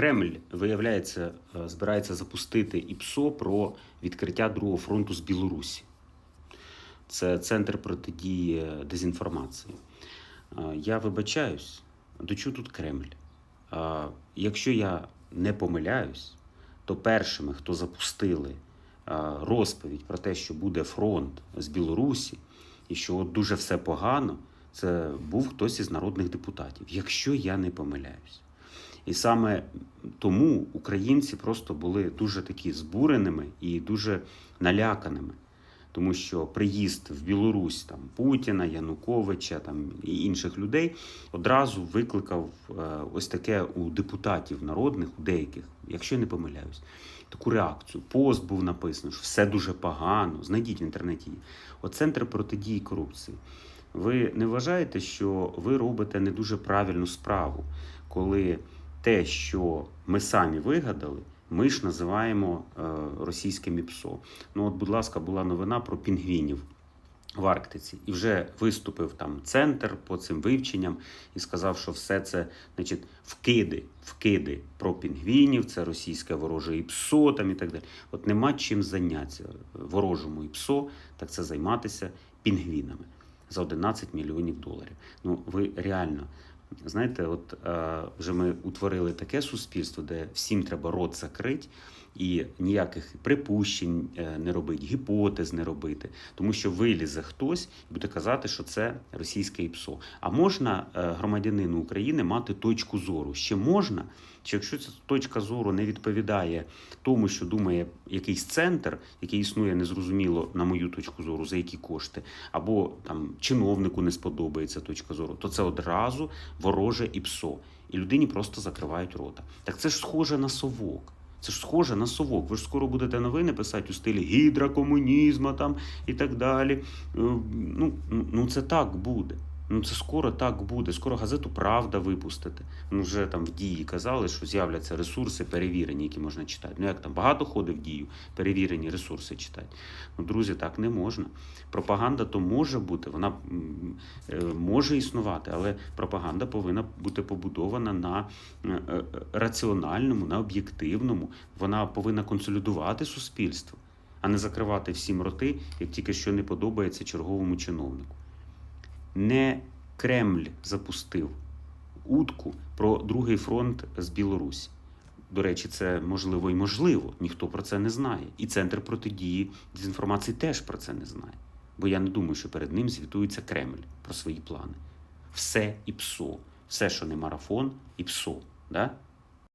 Кремль, виявляється, е, збирається запустити ІПСО про відкриття другого фронту з Білорусі. Це центр протидії дезінформації. Е, Я вибачаюсь, до чого тут Кремль? Е, Якщо я не помиляюсь, то першими, хто запустили розповідь про те, що буде фронт з Білорусі, і що от дуже все погано, це був хтось із народних депутатів, якщо я не помиляюсь. І саме тому українці просто були дуже такі збуреними і дуже наляканими. Тому що приїзд в Білорусь там Путіна, Януковича там і інших людей одразу викликав е, ось таке у депутатів народних, у деяких, якщо я не помиляюсь, таку реакцію. Пост був написано, що все дуже погано. Знайдіть в інтернеті. От центр протидії корупції. Ви не вважаєте, що ви робите не дуже правильну справу, коли те, що ми самі вигадали, ми ж називаємо е, російським ІПСО. Ну, от, будь ласка, була новина про пінгвінів в Арктиці, і вже виступив там центр по цим вивченням і сказав, що все це, значить, вкиди, вкиди про пінгвінів, це російське вороже ІПСО там і так далі. От нема чим зайнятися ворожому ІПСО, так це займатися пінгвінами за 11 мільйонів доларів. Ну, ви реально. Знаєте, от е, вже ми утворили таке суспільство, де всім треба рот закрити і ніяких припущень е, не робити, гіпотез не робити, тому що вилізе хтось і буде казати, що це російське ІПСО. А можна е, громадянину України мати точку зору? Ще можна, чи якщо ця точка зору не відповідає тому, що думає якийсь центр, який існує незрозуміло, на мою точку зору, за які кошти, або там чиновнику не сподобається точка зору, то це одразу вороже і псо. І людині просто закривають рота. Так це ж схоже на совок. Це ж схоже на совок. Ви ж скоро будете новини писати у стилі гідра комунізму там і так далі. Е, Ну, ну це так буде. Ну це скоро так буде. Скоро газету Правда випустити. Ну вже там в дії казали, що з'являться ресурси перевірені, які можна читати. Ну як там багато ходить в дію, перевірені ресурси читати. Ну, друзі, так не можна. Пропаганда то може бути, вона е, може існувати, але пропаганда повинна бути побудована на е, е, раціональному, на об'єктивному. Вона повинна консолідувати суспільство, а не закривати всім роти, як тільки що не подобається черговому чиновнику. Не Кремль запустив утку про другий фронт з Білорусі. До речі, це можливо і можливо. Ніхто про це не знає. І центр протидії дезінформації теж про це не знає. Бо я не думаю, що перед ним звітується Кремль про свої плани. Все і псо. Все, що не марафон, і псо. Да?